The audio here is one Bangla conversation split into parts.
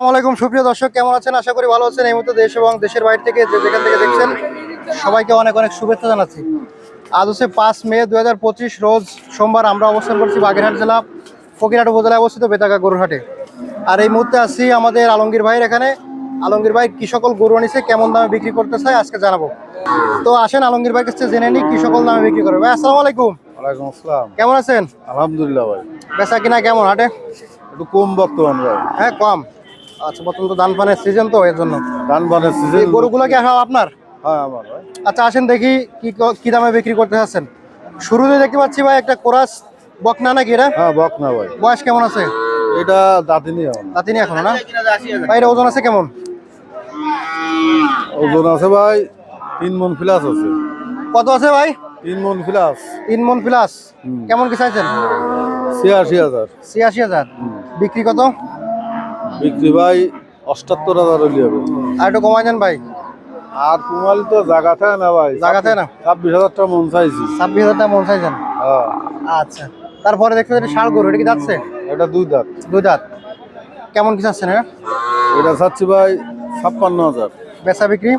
আসসালামাইকুম সুপ্রিয় দর্শক কেমন আছেন? আশা করি ভালো আছেন। এই মুহূর্তে দেশ এবং দেশের বাইরে থেকে যে যেখান থেকে দেখছেন সবাইকে অনেক অনেক শুভেচ্ছা জানাচ্ছি। আজ হচ্ছে পাঁচ মে দুই হাজার পঁচিশ রোজ সোমবার আমরা অবস্থান করছি বাগেরহাট জেলা ফকিরহাট উপজেলায় অবস্থিত বেতাকা গরুরহাটে। আর এই মুহূর্তে আছি আমাদের আলমগীর ভাইয়ের এখানে। আলমগীর ভাই কি সকল গরু আনিছে কেমন দামে বিক্রি করতে চাই আজকে জানাব। তো আসেন আলমগীর ভাই কাছে জেনে নিই কি সকল দামে বিক্রি করবে। ভাই আসসালামু আলাইকুম। ওয়ালাইকুম আসসালাম। কেমন আছেন? আলহামদুলিল্লাহ ভাই। বেচা কিনা কেমন হাটে? একটু কম বর্তমান ভাই। হ্যাঁ কম। আচ্ছা বর্তমান তো ধান পানের সিজন তো এর জন্য। ধান এই সিজন গরুগুলো কি সব আপনার? হ্যাঁ আমার আচ্ছা আসেন দেখি কি কি দামে বিক্রি করতে চাচ্ছেন শুরুতে দেখতে পাচ্ছি ভাই একটা কোরাস বকনা নাকি এটা? হ্যাঁ বক না ভাই। বয়স কেমন আছে? এটা দাঁতিনি আমার রাতিনি এখনও না? ভাই এটা ওজন আছে কেমন? ওজন আছে ভাই তিন মন প্লাস আছে। কত আছে ভাই? তিন মন প্লাস তিন মন প্লাস কেমন কি চাইছেন? ছিয়াশি হাজার। ছিয়াশি হাজার। বিক্রি কত? বিক্রি ভাই অষ্টাত্তর হাজার হলি হবে। আর একটু কমাই দেন ভাই। আর কুমালি তো জায়গা থাকে না ভাই। জায়গা থাকে না? ছাব্বিশ হাজার টাকা মন চাইছি। ছাব্বিশ হাজার টাকা মন চাইছেন? হ্যাঁ। আচ্ছা। তারপরে দেখতে পাচ্ছি ষাড় গরু এটা কি যাচ্ছে? এটা দুই দাঁত। দুই দাঁত। কেমন কি চাচ্ছেন এটা? এটা চাচ্ছি ভাই ছাপ্পান্ন হাজার। বেচা বিক্রি?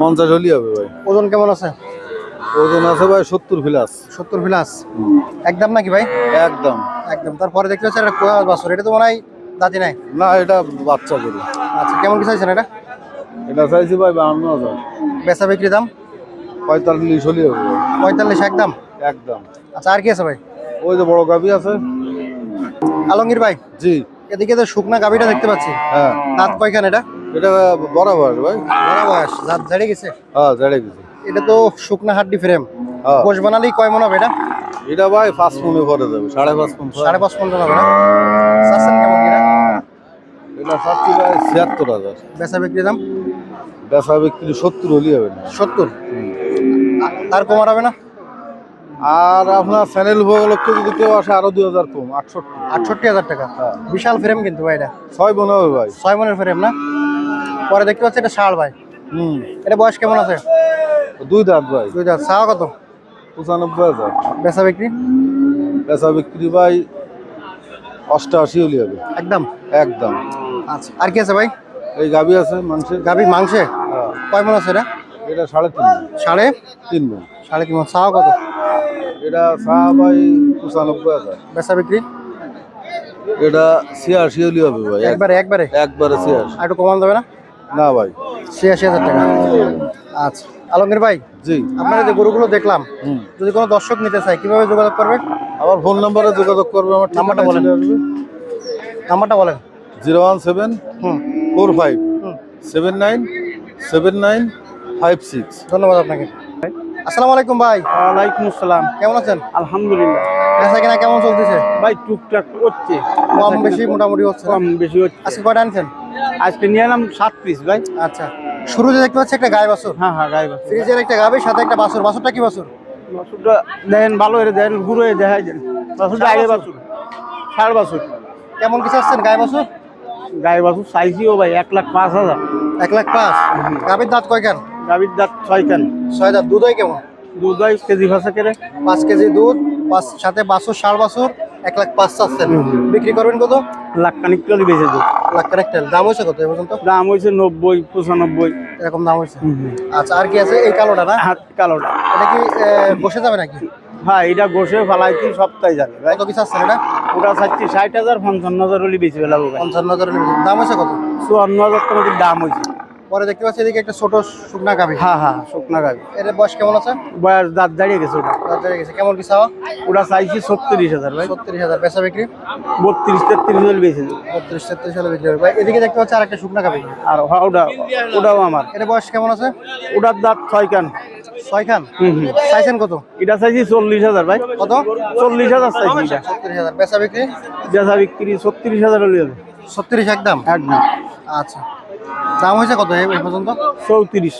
পঞ্চাশ হলি হবে ভাই। ওজন কেমন আছে? ওজন আছে ভাই সত্তর প্লাস। সত্তর প্লাস। একদম নাকি ভাই? একদম। একদম। তারপরে দেখতে পাচ্ছি একটা কোয়া বাছর। এটা তো মনে হয় দাঁতি নাই? না এটা বাচ্চা গরু। আচ্ছা কেমন কি চাইছেন এটা? এটা চাইছি ভাই বাহান্ন হাজার। বেচা বিক্রি দাম? পঁয়তাল্লিশ হলি হবে। পঁয়তাল্লিশ একদম? একদম। আচ্ছা আর কি আছে ভাই? ওই যে বড় গাভি আছে। আলমগীর ভাই? জি। এদিকে তো শুকনা গাবিটা দেখতে পাচ্ছি। হ্যাঁ। দাঁত কয়খান এটা? এটা বরাবর ভাই। বড় বয়স। দাঁত ঝাড়ে গেছে? হ্যাঁ জেড়ে গেছি। এটা তো শুকনা হাড্ডি ফ্রেম হ্যাঁ। কোষ বানালেই কয় মন হবে এটা? এটা ভাই পাঁচ মনে পরে যাবে সাড়ে পাঁচ মন সাড়ে পাঁচ পনেরো হবে না চাচ্ছেন কেমন কিনা এটা চাচ্ছি ভাই ছিয়াত্তর হাজার। বেচা বিক্রি দাম? বেচা বিক্রি সত্তর হলি হবে না। সত্তর? আর কমার হবে না? আর আপনার চ্যানেল উপলক্ষে যদি কেউ আসে আরও দুই হাজার কম আটষট্টি। আটষট্টি হাজার টাকা? হ্যাঁ। বিশাল ফ্রেম কিন্তু ভাই এটা। ছয় হবে ভাই। ছয় ফ্রেম না? পরে দেখতে পাচ্ছি এটা ষাড় ভাই। হুম। এটা বয়স কেমন আছে? দুই দাঁত ভাই। দুই দাঁত। চাওয়া কত? পঁচানব্বই হাজার। বেচা বিক্রি? বেচা বিক্রি ভাই অষ্টআশি হলি হবে। একদম? একদম। আচ্ছা। আর কি আছে ভাই? এই গাভি আছে মানুষের গাভী মাংসে? হ্যাঁ, কয় মন আছে এটা? এটা সাড়ে তিন সাড়ে? তিন মন। সাড়ে তিন মন। চাওয়া কত? এটা চা ভাই পঁচানব্বই হাজার। বেচা বিক্রি? এটা ছিয়াশি হলি হবে ভাই। একবারে একবারে? একবারে ছিয়াশি। আর একটু কমান দেবে না? না ভাই। ছিয়াশি হাজার টাকা। আচ্ছা। আলমগীর ভাই জি। আপনারা যে গরুগুলো দেখলাম যদি কোনো দর্শক নিতে চায় কীভাবে যোগাযোগ করবে? আমার ফোন নাম্বারে যোগাযোগ করবে আমার নাম্বারটা বলেন। নাম্বারটা বলেন। জিরো ওয়ান সেভেন হুম। Four five seven nine seven nine five six. ধন্যবাদ আপনাকে। আসসালামু আলাইকুম ভাই। ওয়ালাইকুম আসসালাম। কেমন আছেন? আলহামদুলিল্লাহ। বেচা কিনা কেমন চলতেছে? ভাই টুকটাক হচ্ছে। কম বেশি মোটামুটি হচ্ছে কম বেশি হচ্ছে। আজকে কয়টা আনছেন? আজকে নিয়ে এলাম সাত পিস ভাই। আচ্ছা। শুরুতে দেখতে পাচ্ছি একটা গায়ে বাছুর। হ্যাঁ হ্যাঁ ফ্রিজের একটা সাথে একটা বাছুর। বাছুরটা কি বাছুর? বাসুরটা দেখেন ভালো হয়ে দেখেন গুঁড়ো হয়ে দেখাই দেন। বাসুরটা আগে বাসুর বাসুর কেমন কিছু আসছেন গায়ে বাছুর? গাই বাসুর চাইছিও ভাই এক লাখ পাঁচ হাজার। এক লাখ পাঁচ? গাভীর দাঁত কয়খান গাভীর দাঁত ছয় কেন? ছয় দাঁত দুধ হয় কেমন? দুধ হয় কেজি ভাষা করে পাঁচ কেজি দুধ পাঁচ সাথে বাছুর ষাড় বাছুর এক লাখ পাঁচ চাচ্ছেন বিক্রি করবেন কত? লাখ খানিক চলি বেঁচে দেব লাখ কানেক দাম হয়েছে কত এ পর্যন্ত? দাম হয়েছে নব্বই পঁচানব্বই। এরকম দাম হয়েছে। আচ্ছা আর কি আছে? এই কালোটা না? হাত কালোটা। এটা কি বসে যাবে নাকি? হ্যাঁ এটা বসে ফালাইছি সপ্তাহে যাবে ভাই। কত কিছু আসছেন এটা? ওটা চাচ্ছি ষাট হাজার পঞ্চান্ন হাজার হলে বেশি ভাই। পঞ্চান্ন হাজার দাম হয়েছে কত? চুয়ান্ন হাজার টাকা দাম হয়েছে। পরে দেখতে পাচ্ছি এদিকে একটা ছোট শুকনা গাভী। হ্যাঁ হ্যাঁ শুকনা গাবি এর বয়স কেমন আছে? বয়স দাঁত দাঁড়িয়ে গেছে ওটা। বাজারে গেছে। কেমন কি চাওয়া? ওটা চাইছি ছত্রিশ হাজার ভাই। ছত্রিশ হাজার। বেচা বিক্রি? বত্রিশ তেত্রিশ হলে বেশি। বত্রিশ তেত্রিশ হাজার বিক্রি ভাই এদিকে দেখতে পাচ্ছি আর একটা শুকনা গাভী। আর ওটা ওটাও আমার। এর বয়স কেমন আছে? ওটার দাঁত ছয় কান। ছয় খান চাইছেন কত? এটা চাইছি চল্লিশ হাজার ভাই। কত? চল্লিশ হাজার চাইছি এটা। ছত্রিশ হাজার। বেচা বিক্রি? বেচা বিক্রি ছত্রিশ হাজার হলে ছত্রিশ একদম? একদম। আচ্ছা। দাম হয়েছে কত এই পর্যন্ত? চৌত্রিশ।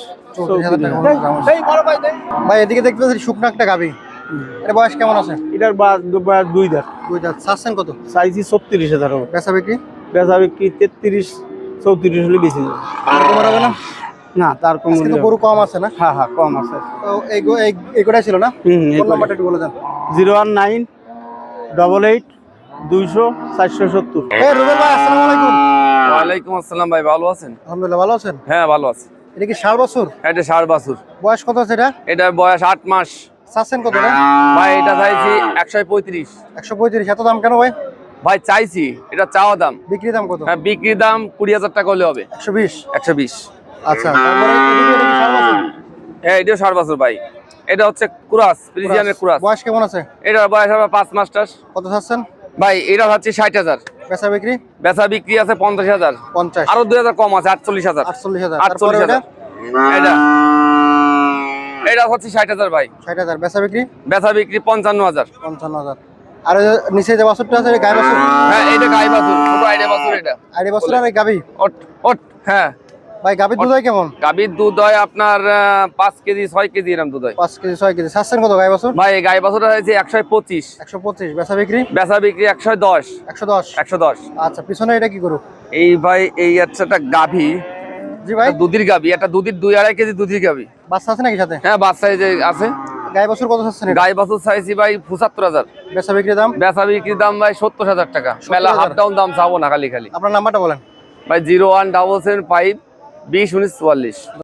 ভাই এদিকে দেখতে পাচ্ছি শুকনা একটা গাভী এর বয়স কেমন আছে? এটার বয়স দুই দাঁত। দুই দাঁত। চাচ্ছেন কত? চাইছি ছত্রিশ হাজার হবে। বেচা বিক্রি? বেচা বিক্রি তেত্রিশ চৌত্রিশ হলে বেশি। আর হবে না না তার কম কিন্তু গরু কম আছে না? হ্যাঁ হ্যাঁ কম আছে। তো এই এই এগুলাই ছিল না? হুম ফোন নাম্বারটা একটু বলে দেন। Zero one nine double eight দুইশো চারশো সত্তর। এ রুবেল ভাই আসসালামু আলাইকুম। ওয়ালাইকুম আসসালাম ভাই ভালো আছেন? আলহামদুলিল্লাহ ভালো আছেন? হ্যাঁ ভালো আছে। এটা কি ষাট বছর? এটা ষাট বাছুর। বয়স কত আছে এটা? এটা বয়স আট মাস। চাচ্ছেন কত ভাই এটা চাইছি একশো পঁয়ত্রিশ। একশো পঁয়ত্রিশ এত দাম কেন ভাই? ভাই চাইছি। এটা চাওয়া দাম। বিক্রি দাম কত? হ্যাঁ বিক্রির দাম কুড়ি হাজার টাকা হলে হবে। একশো বিশ। একশো বিশ। আচ্ছা এটা হ্যাঁ এটাও ষাট বছর ভাই। এটা হচ্ছে কুরাস ফ্রিজিয়ানের কুরাস। বয়স কেমন আছে? এটার বয়স হবে পাঁচ মাস্টার কত চাচ্ছেন? ভাই এটা হচ্ছে ষাট হাজার। বেচা বিক্রি? বেচা বিক্রি আছে পঞ্চাশ হাজার। পঞ্চাশ। আরও দুই হাজার কম আছে আটচল্লিশ হাজার। আটচল্লিশ হাজার। তারপরে আটচল্লিশ এটা হাজার। এটা। এটা হচ্ছে ষাট হাজার ভাই। ষাট হাজার। বেচা বিক্রি? বেচা বিক্রি পঞ্চান্ন হাজার। পঞ্চান্ন হাজার। আর নিচে যে বাছুরটা আছে এটা গায়ে বাছুর? হ্যাঁ এটা গাই বাছুর। আইডিয়া বাছুর এটা। এই বাছুর আর গাবি ওট ওট হ্যাঁ। ভাই গাবির দুধ হয় কেমন? গাভীর দুধ হয় আপনার পাঁচ কেজি ছয় কেজি এরকম দুধ হয়। পাঁচ কেজি ছয় কেজি। চাচ্ছেন কত গায়ে বাছুর? ভাই গাই বাছুরটা হয়েছে একশো পঁচিশ। একশো পঁচিশ। বেচা বিক্রি? বেচা বিক্রি একশো দশ। একশো দশ। একশো দশ। আচ্ছা পিছনে এটা কি করু এই ভাই এই হচ্ছে একটা গাভী। জি ভাই। দুধের গাভী একটা দুধের দুই আড়াই কেজি দুধের গাভী। বাচ্চা আছে নাকি সাথে? হ্যাঁ বাচ্চা আছে। গায়ে বাছুর কত চাচ্ছেন গাই বাছুর চাইছি ভাই পঁচাত্তর হাজার। বেচা বিক্রি দাম? বেচা বিক্রির দাম ভাই সত্তর হাজার টাকা। মেলা হাফ ডাউন দাম চাবো না খালি খালি। আপনার নাম্বারটা বলেন। ভাই zero one double seven five বিশ উনিশ চুয়াল্লিশ।